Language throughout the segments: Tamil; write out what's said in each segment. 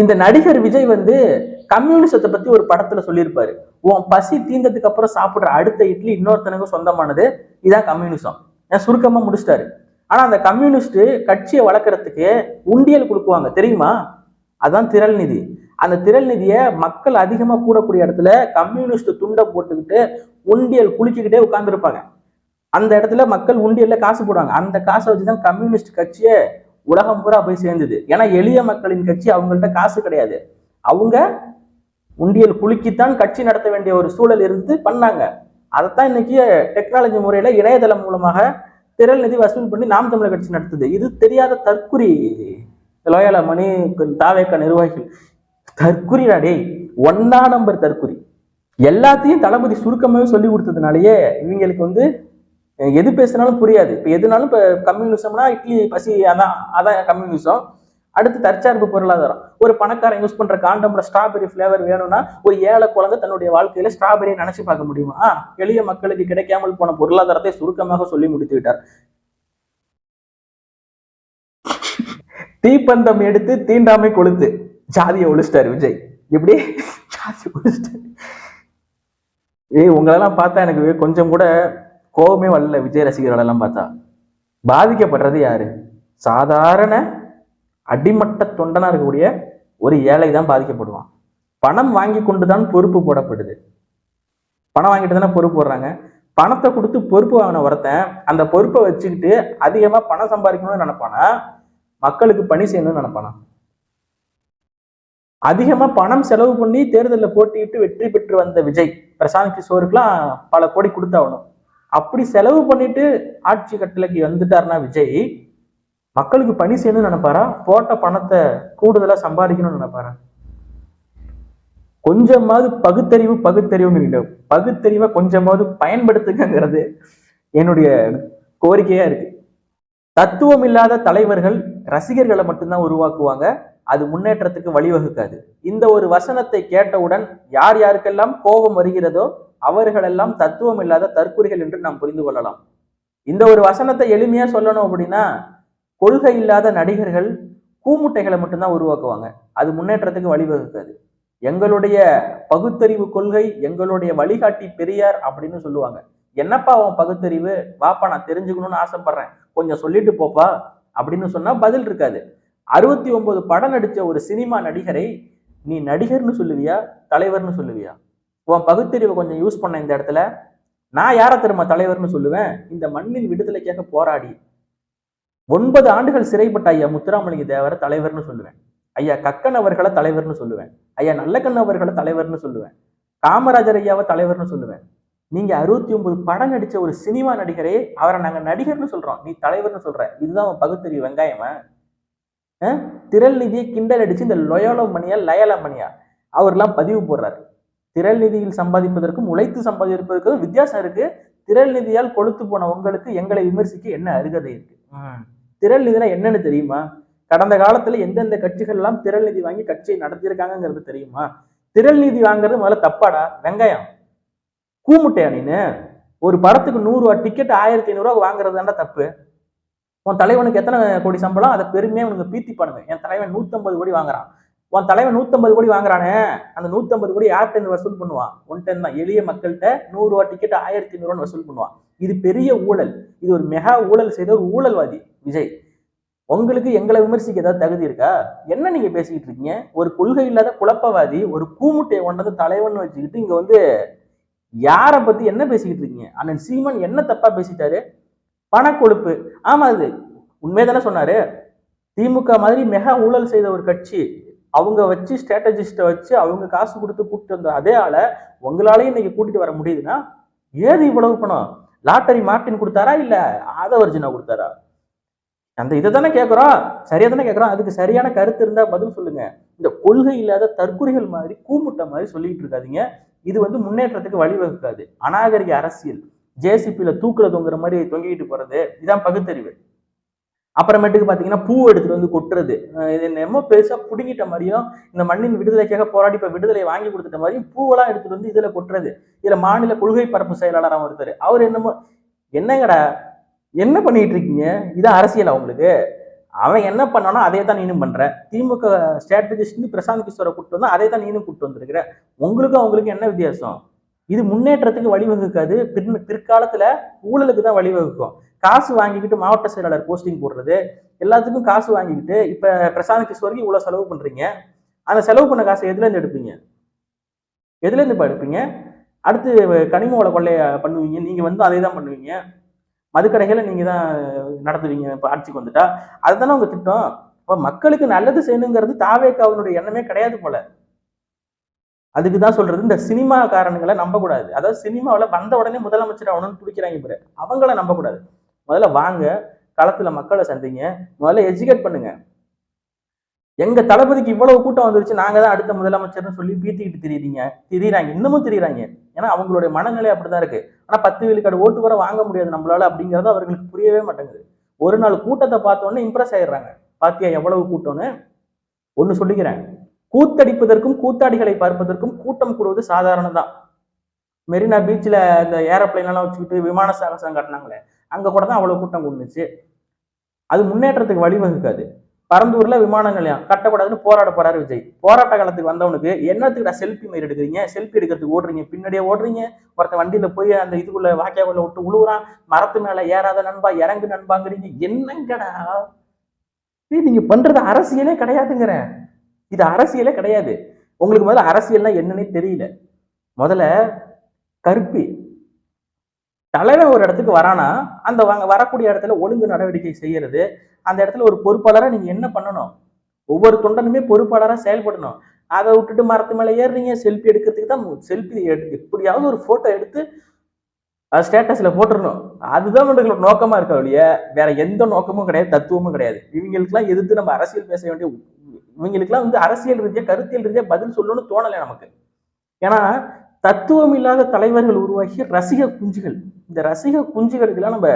இந்த நடிகர் விஜய் வந்து கம்யூனிசத்தை பத்தி ஒரு படத்துல சொல்லியிருப்பாரு. உன் பசி தீந்ததுக்கு அப்புறம் சாப்பிடுற அடுத்த இட்லி இன்னொருத்தனுக்கு சொந்தமானது. இதான் கம்யூனிசம். ஏன் சுருக்கமா முடிச்சிட்டாரு. ஆனா அந்த கம்யூனிஸ்ட் கட்சியை வளர்க்கறதுக்கு உண்டியல் கொடுக்குவாங்க தெரியுமா? அதான் திரள் நிதி. அந்த திரள் நிதியை மக்கள் அதிகமா கூடக்கூடிய இடத்துல கம்யூனிஸ்ட் துண்டை போட்டுக்கிட்டு உண்டியல் குளிச்சுக்கிட்டே உட்கார்ந்துருப்பாங்க. அந்த இடத்துல மக்கள் உண்டியல்ல காசு போடுவாங்க. அந்த காசை வச்சுதான் கம்யூனிஸ்ட் கட்சியை உலகம் பூரா போய் சேர்ந்தது. ஏன்னா எளிய மக்களின் கட்சி அவங்கள்ட்ட காசு கிடையாது. அவங்க உண்டியல் குலுக்கித்தான் கட்சி நடத்த வேண்டிய ஒரு சூழல் இருந்து பண்ணாங்க. அதைத்தான் இன்னைக்கு டெக்னாலஜி முறையில இணையதளம் மூலமாக திரள் நிதி வசூல் பண்ணி நாம் தமிழர் கட்சி நடத்துது. இது தெரியாத தற்குறி லோயால மணி தாவேக்க நிர்வாகிகள். தற்குறிடா டேய். ஒன்னா நம்பர் தற்குறி எல்லாத்தையும் தளபதி சுருக்கமாகவே சொல்லி கொடுத்ததுனாலயே இவங்களுக்கு வந்து எது பேசினாலும் புரியாது. இப்போ எதுனாலும் இப்போ கம்யூனிசம்னா இட்லி பசி அதான் அதான் கம்யூனிசம் அடுத்து தற்சார்பு பொருளாதாரம். ஒரு பணக்காரன் யூஸ் பண்ற காண்டம்ல ஸ்ட்ராபெரி ஃபிளேவர் வேணும்னா ஒரு ஏழை குழந்தை தன்னுடைய வாழ்க்கையில ஸ்ட்ராபெரியை நினைச்சு பார்க்க முடியுமா? எளிய மக்களுக்கு கிடைக்காமல் போன பொருளாதாரத்தை சுருக்கமாக சொல்லி முடித்து விட்டார். தீப்பந்தம் எடுத்து தீண்டாமை கொளுத்து. ஜாதியை ஒழிச்சிட்டாரு விஜய். எப்படி? ஜாதி ஒழிச்சிட்டாரு. ஏய் உங்களெல்லாம் பார்த்தா எனக்கு கொஞ்சம் கூட கோபமே வரல விஜய் ரசிகர்களெல்லாம் பார்த்தா. பாதிக்கப்படுறது யாரு? சாதாரண அடிமட்ட தொண்டனா இருக்கக்கூடிய ஒரு ஏழை தான் பாதிக்கப்படுவான். பணம் வாங்கி கொண்டு தான் பொறுப்பு போடப்படுது. பணம் வாங்கிட்டு தானே பொறுப்பு போடுறாங்க. பணத்தை கொடுத்து பொறுப்பு வாங்கின ஒருத்தன் அந்த பொறுப்பை வச்சுக்கிட்டு அதிகமா பணம் சம்பாதிக்கணும்னு நினைப்பானா? மக்களுக்கு பணி செய்யணும்னு நினைப்பானா? அதிகமா பணம் செலவு பண்ணி தேர்தலில் போட்டியிட்டு வெற்றி பெற்று வந்த விஜய் பிரசாந்த் கிஷோருக்குலாம் பல கோடி கொடுத்தாகணும். அப்படி செலவு பண்ணிட்டு ஆட்சி கட்டளைக்கு வந்துட்டாருன்னா விஜய் மக்களுக்கு பணி செய்யணும்னு நினைப்பாரா? போட்ட பணத்தை கூடுதலா சம்பாதிக்கணும்னு நினைப்பாரா? கொஞ்சமாவது பகுத்தறிவு பகுத்தறிவு பகுத்தறிவை கொஞ்சமாவது பயன்படுத்துக்கங்கிறது என்னுடைய கோரிக்கையா இருக்கு. தத்துவம் இல்லாத தலைவர்கள் ரசிகர்களை மட்டும்தான் உருவாக்குவாங்க. அது முன்னேற்றத்துக்கு வழிவகுக்காது. இந்த ஒரு வசனத்தை கேட்டவுடன் யார் யாருக்கெல்லாம் கோபம் வருகிறதோ அவர்களெல்லாம் தத்துவம் இல்லாத தற்குறிகள் என்று நாம் புரிந்து கொள்ளலாம். இந்த ஒரு வசனத்தை எளிமையா சொல்லணும் அப்படின்னா கொள்கை இல்லாத நடிகர்கள் கூமுட்டைகளை மட்டும்தான் உருவாக்குவாங்க. அது முன்னேற்றத்துக்கு வழிவகுக்காது. எங்களுடைய பகுத்தறிவு கொள்கை எங்களுடைய வழிகாட்டி பெரியார் அப்படின்னு சொல்லுவாங்க. என்னப்பா உன் பகுத்தறிவு? வாப்பா நான் தெரிஞ்சுக்கணும்னு ஆசைப்படுறேன். கொஞ்சம் சொல்லிட்டு போப்பா அப்படின்னு சொன்னா பதில் இருக்காது. அறுபத்தி ஒன்பது படம் நடிச்ச ஒரு சினிமா நடிகரை நீ நடிகர்னு சொல்லுவியா? தலைவர்னு சொல்லுவியா? உன் பகுத்தறிவை கொஞ்சம் யூஸ் பண்ண இந்த இடத்துல. நான் யாரை திரும்ப தலைவர்னு சொல்லுவேன்? இந்த மண்ணின் விடுதலைக்காக போராடி ஒன்பது ஆண்டுகள் சிறைப்பட்ட ஐயா முத்துராமலிங்க தேவரை தலைவர்னு சொல்லுவேன். ஐயா கக்கன் அவர்களை தலைவர்னு சொல்லுவேன். ஐயா நல்லக்கண் அவர்களை தலைவர்னு சொல்லுவேன். காமராஜர் ஐயாவை தலைவர்னு சொல்லுவேன். நீங்க அறுபத்தி ஒன்பது படம் நடிச்ச ஒரு சினிமா நடிகரே அவரை நாங்க நடிகர்னு சொல்றோம். நீ தலைவர்னு சொல்ற. இதுதான் உன் பகுத்தறிவு வெங்காயமா? திரள் நிதியை கிண்டல் அடிச்சு இந்த லொயோலோ மணியா லயலா மணியா? அவர்லாம் பதிவு போடுறாரு. திரள் நிதியில் சம்பாதிப்பதற்கும் உழைத்து சம்பாதிப்பதற்கும் வித்தியாசம் இருக்கு. திரள் நிதியால் கொழுத்து போன உங்களுக்கு எங்களை விமர்சிக்க என்ன அருகதை இருக்கு? திரள் நிதினா என்னன்னு தெரியுமா? கடந்த காலத்துல எந்தெந்த கட்சிகள் எல்லாம் திரள் நிதி வாங்கி கட்சியை நடத்தியிருக்காங்கிறது தெரியுமா? திரள் நிதி வாங்குறது முதல்ல தப்பாடா? வெங்காயம். கூமுட்டையா நீனு? ஒரு படத்துக்கு நூறு ரூபா டிக்கெட் ஆயிரத்தி ஐநூறுரூவா வாங்குறது தான்டா தப்பு. உன் தலைவனுக்கு எத்தனை கோடி சம்பளம்? அதை பெருமையா உனக்கு பீத்தி பண்ணுங்க என் தலைவன் நூத்தம்பது கோடி வாங்குறான். உன் தலைவன் நூத்தம்பது கோடி வாங்குறானே. அந்த நூத்தம்பது கோடி யார்கிட்ட இருந்து வசூல் பண்ணுவான் ஒன்ட்டு தான். எளிய மக்கள்கிட்ட நூறுரூவா டிக்கெட் ஆயிரத்தி ஐநூறுவான்னு வசூல் பண்ணுவான் இது பெரிய ஊழல். இது ஒரு மெகா ஊழல் செய்த ஒரு ஊழல்வாதி விஜய். உங்களுக்கு எங்களை விமர்சிக்க ஏதாவது தகுதி இருக்கா? என்ன நீங்க பேசிக்கிட்டு இருக்கீங்க? ஒரு கொள்கை இல்லாத குழப்பவாதி ஒரு கூமுட்டையை கொண்டது தலைவன் வச்சுக்கிட்டு இங்க வந்து யாரை பத்தி என்ன பேசிக்கிட்டு இருக்கீங்க? அண்ணன் சீமன் என்ன தப்பா பேசிட்டாரு? பணக்கொழுப்பு. ஆமா அது உண்மையை தானே சொன்னாரு? திமுக மாதிரி மெகா ஊழல் செய்த ஒரு கட்சி அவங்க வச்சு ஸ்ட்ராட்டஜிஸ்ட்டை வச்சு அவங்க காசு கொடுத்து கூப்பிட்டு வந்த அதே ஆளை உங்களாலையும் இன்னைக்கு கூட்டிட்டு வர முடியுதுன்னா ஏது இவ்வளவு பணம்? லாட்டரி மார்ட்டின் கொடுத்தாரா இல்ல ஆதவர்ஜினா கொடுத்தாரா? அந்த இதை தானே கேட்குறோம் சரியா தானே கேட்குறோம் அதுக்கு சரியான கருத்து இருந்தா பதில் சொல்லுங்க. இந்த கொள்கை இல்லாத தற்குறிகள் மாதிரி கூமுட்டை மாதிரி சொல்லிட்டு இருக்காதீங்க. இது வந்து முன்னேற்றத்துக்கு வழிவகுக்காது. அநாகரிக அரசியல். ஜேசிபியில் தூக்குல தொங்குற மாதிரி தொங்கிட்டு போறது. இதான் பகுத்தறிவு. அப்புறமேட்டுக்கு பாத்தீங்கன்னா பூ எடுத்துட்டு வந்து கொட்டுறது. இது என்னமோ பெருசா பிடுங்கிட்ட மாதிரியும் இந்த மண்ணின் விடுதலைக்காக போராடி இப்போ விடுதலையை வாங்கி கொடுத்துட்ட மாதிரியும் பூவெல்லாம் எடுத்துட்டு வந்து இதுல கொட்டுறது. இதுல மாநில கொள்கை பரப்பு செயலாளராக ஒருத்தர் அவர் என்னமோ என்னங்கடா என்ன பண்ணிட்டு இருக்கீங்க? இதான் அரசியலா உங்களுக்கு? அவன் என்ன பண்ணானோ அதே தான் நீனும் பண்ற. திமுக ஸ்ட்ராட்டஜிஸ்ட்னு பிரசாந்த் கிஷோரை கூப்பிட்டு வந்தா அதே தான் நீனும் கூப்பிட்டு வந்திருக்கிற. உங்களுக்கும் அவங்களுக்கும் என்ன வித்தியாசம்? இது முன்னேற்றத்துக்கு வழிவகுக்காது. பின் பிற்காலத்துல ஊழலுக்கு தான் வழிவகுக்கும். காசு வாங்கிக்கிட்டு மாவட்ட செயலாளர் போஸ்டிங் போடுறது எல்லாத்துக்கும் காசு வாங்கிக்கிட்டு இப்ப பிரசாந்த் கிஷோருக்கு இவ்வளவு செலவு பண்றீங்க. அந்த செலவு பண்ண காசை எதுல இருந்து எடுப்பீங்க? எதுல இருந்து எடுப்பீங்க? அடுத்து கனிம வள கொள்ளைய பண்ணுவீங்க நீங்க வந்து அதே தான் பண்ணுவீங்க. மதுக்கடைகளை நீங்க தான் நடத்துவீங்க இப்ப ஆட்சிக்கு வந்துட்டா. அதுதானே உங்க திட்டம். இப்ப மக்களுக்கு நல்லது செய்யணுங்கிறது தாவேக்காவினுடைய எண்ணமே கிடையாது போல. அதுக்கு தான் சொல்றது இந்த சினிமா காரணங்களை நம்பக்கூடாது. அதாவது சினிமாவில் வந்த உடனே முதலமைச்சர் ஆகணும்னு துடிக்கிறாங்க பாரு அவங்கள நம்பக்கூடாது. முதல்ல வாங்க களத்துல மக்களை சந்திங்க. முதல்ல எஜுகேட் பண்ணுங்க. எங்க தளபதிக்கு இவ்வளவு கூட்டம் வந்துருச்சு நாங்க தான் அடுத்த முதலமைச்சர்னு சொல்லி பீத்திக்கிட்டு திரியுறீங்க. திரியிறாங்க இன்னமும் திரியிறாங்க. ஏன்னா அவங்களுடைய மனநிலை அப்படிதான் இருக்கு. ஆனா பத்து விழுக்காடு ஓட்டு கூட வாங்க முடியாது நம்மளால அப்படிங்கறது அவர்களுக்கு புரியவே மாட்டேங்குது. ஒரு நாள் கூட்டத்தை பார்த்தோன்னே இம்ப்ரெஸ் ஆயிடுறாங்க. பாத்தியா எவ்வளவு கூட்டம்னு? ஒன்னு சொல்லிக்கிறேன். கூத்தடிப்பதற்கும் கூத்தாடிகளை பார்ப்பதற்கும் கூட்டம் கூடுவது சாதாரணம் தான் மெரினா பீச்சில் இந்த ஏரோப்ளைன் எல்லாம் வச்சுக்கிட்டு விமான சாகசம் காட்டினாங்களே அங்கே கூட தான் அவ்வளோ கூட்டம் கூடுனுச்சு. அது முன்னேற்றத்துக்கு வழிவகுக்காது. பரந்தூரில் விமான நிலையம் கட்டக்கூடாதுன்னு போராட போறாரு விஜய். போராட்ட காலத்துக்கு வந்தவனுக்கு என்னத்துக்கு செல்ஃபி மாரி எடுக்கிறீங்க? செல்ஃபி எடுக்கிறதுக்கு ஓடுறீங்க. பின்னாடியே ஓடுறீங்க. ஒருத்தன் வண்டியில் போய் அந்த இதுக்குள்ள வாக்கியாக்குள்ள விட்டு உழுவுறான். மரத்து மேலே ஏறாத நண்பா இறங்கு நண்பாங்கிறீங்க. என்னங்கடா? நீங்க பண்றது அரசியலே கிடையாதுங்கிறேன் இது அரசியலே கிடையாது. உங்களுக்கு முதல்ல அரசியல்னா என்னன்னே தெரியல. முதல்ல கருப்பி. தலைவன் ஒரு இடத்துக்கு வரானா அந்த வரக்கூடிய இடத்துல ஒழுங்கு நடவடிக்கை செய்யறது அந்த இடத்துல ஒரு பொறுப்பாளராக நீங்கள் என்ன பண்ணணும்? ஒவ்வொரு தொண்டனுமே பொறுப்பாளராக செயல்படணும். அதை விட்டுட்டு மரத்து மேலே ஏறுறீங்க செல்ஃபி எடுக்கிறதுக்கு தான் செல்ஃபி எடுத்து எப்படியாவது ஒரு ஃபோட்டோ எடுத்து ஸ்டேட்டஸில் போட்டுறணும். அதுதான் இவங்களோட நோக்கமாக இருக்க ஒழிய வேற எந்த நோக்கமும் கிடையாது தத்துவமும் கிடையாது. இவங்களுக்குலாம் எதிர்த்து நம்ம அரசியல் பேச வேண்டிய இவங்களுக்குலாம் வந்து அரசியல் ரீதியாக கருத்தியல் ரீதியாக பதில் சொல்லணும்னு தோணலை நமக்கு. ஏன்னா தத்துவம் இல்லாத தலைவர்கள் உருவாகிய ரசிக குஞ்சுகள். இந்த ரசிக குஞ்சுகளுக்கெல்லாம் நம்ம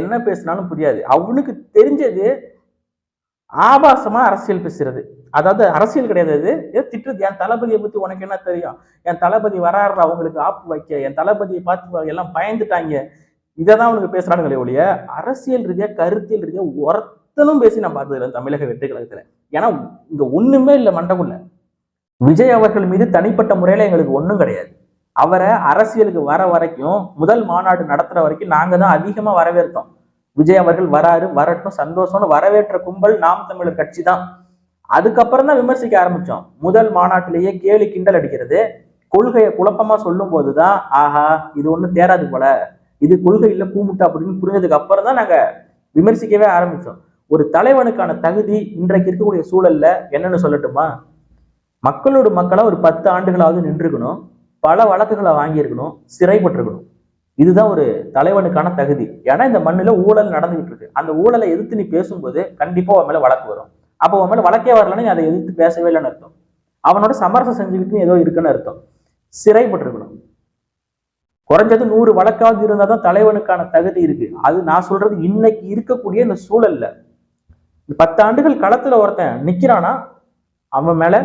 என்ன பேசினாலும் புரியாது. அவனுக்கு தெரிஞ்சது ஆபாசமா அரசியல் பேசுறது. அதாவது அரசியல் கிடையாது அது. ஏதோ திட்டுறது. என் தளபதியை பத்தி உனக்கு என்ன தெரியும்? என் தளபதி வராரு அவங்களுக்கு ஆப்பு வைக்க. என் தளபதியை பார்த்து எல்லாம் பயந்துட்டாங்க. இதை தான் அவனுக்கு பேசுறானுங்களே ஒழிய அரசியல் ரீதியாக கருத்தியல் ரீதியாக ஒருத்தனும் பேசி நான் பார்த்தது இல்லை தமிழக வெற்றி ஏன்னா இங்க ஒண்ணுமே இல்லை மண்டக்குள்ள விஜய் அவர்கள் மீது தனிப்பட்ட முறையில எங்களுக்கு ஒன்றும் கிடையாது. அவரை அரசியலுக்கு வர வரைக்கும் முதல் மாநாடு நடத்துற வரைக்கும் நாங்க தான் அதிகமா வரவேற்றோம் விஜய் அவர்கள் வராரு வரட்டும் சந்தோஷம்னு வரவேற்ற கும்பல் நாம் தமிழர் கட்சி தான். அதுக்கப்புறம் தான் விமர்சிக்க ஆரம்பிச்சோம். முதல் மாநாட்டிலேயே கேலி கிண்டல் அடிக்கிறது. கொள்கையை குழப்பமா சொல்லும் போதுதான் ஆஹா இது ஒண்ணும் தேராது போல. இது கொள்கை இல்ல பூமுட்டா அப்படின்னு புரிஞ்சதுக்கு அப்புறம் தான் நாங்க விமர்சிக்கவே ஆரம்பிச்சோம். ஒரு தலைவனுக்கான தகுதி இன்றைக்கு இருக்கக்கூடிய சூழல்ல என்னன்னு சொல்லட்டுமா? மக்களோட மக்களா ஒரு பத்து ஆண்டுகளாவது நின்றுக்கணும். பல வழக்குகளை வாங்கியிருக்கணும் சிறைப்பட்டிருக்கணும். இதுதான் ஒரு தலைவனுக்கான தகுதி. ஏன்னா இந்த மண்ணுல ஊழல் நடந்துகிட்டு இருக்கு அந்த ஊழலை எதிர்த்து நீ பேசும்போது கண்டிப்பா உன் மேல வழக்கு வரும். அப்போ உன் மேல வழக்கே வரலன்னு நீ அதை எதிர்த்து பேசவே இல்லைன்னு அர்த்தம். அவனோட சமரசம் செஞ்சுக்கிட்டு ஏதோ இருக்குன்னு அர்த்தம். சிறைப்பட்டிருக்கணும். குறைஞ்சது நூறு வழக்காவது இருந்தால் தான் தலைவனுக்கான தகுதி இருக்கு. அது நான் சொல்றது இன்னைக்கு இருக்கக்கூடிய இந்த சூழல்ல. பத்தாண்டுகள் களத்துல ஒருத்தன் நிக்கிறானா அவன் மேல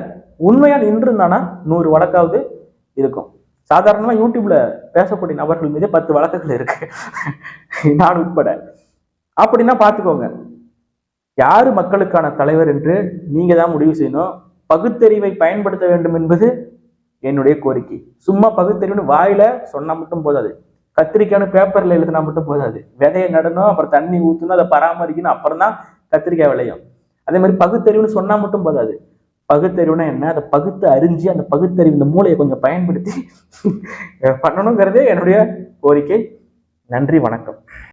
உண்மையா நின்று இருந்தானா நூறு வழக்காவது இருக்கும். சாதாரணமாக யூடியூப்ல பேசக்கூடிய நபர்கள் மீது பத்து வழக்குகள் இருக்கு. நான் உட்பட. அப்படின்னா பார்த்துக்கோங்க. யாரு மக்களுக்கான தலைவர் என்று நீங்க தான் முடிவு செய்யணும். பகுத்தறிவை பயன்படுத்த வேண்டும் என்பது என்னுடைய கோரிக்கை. சும்மா பகுத்தறிவுன்னு வாயில சொன்னா மட்டும் போதாது. கத்திரிக்காய்னு பேப்பர்ல எழுதினா மட்டும் போதாது. விதையை நடணும் அப்புறம் தண்ணி ஊற்றணும் அதை பராமரிக்கணும் அப்புறம் தான் கத்திரிக்காய் விளையும். அதே மாதிரி பகுத்தறிவுன்னு சொன்னா மட்டும் போதாது. பகுத்தறிவுனா என்ன? அதை பகுத்து அறிஞ்சு அந்த பகுத்தறிவு இந்த மூளையை கொஞ்சம் பயன்படுத்தி பண்ணணுங்கிறதே என்னுடைய கோரிக்கை. நன்றி வணக்கம்.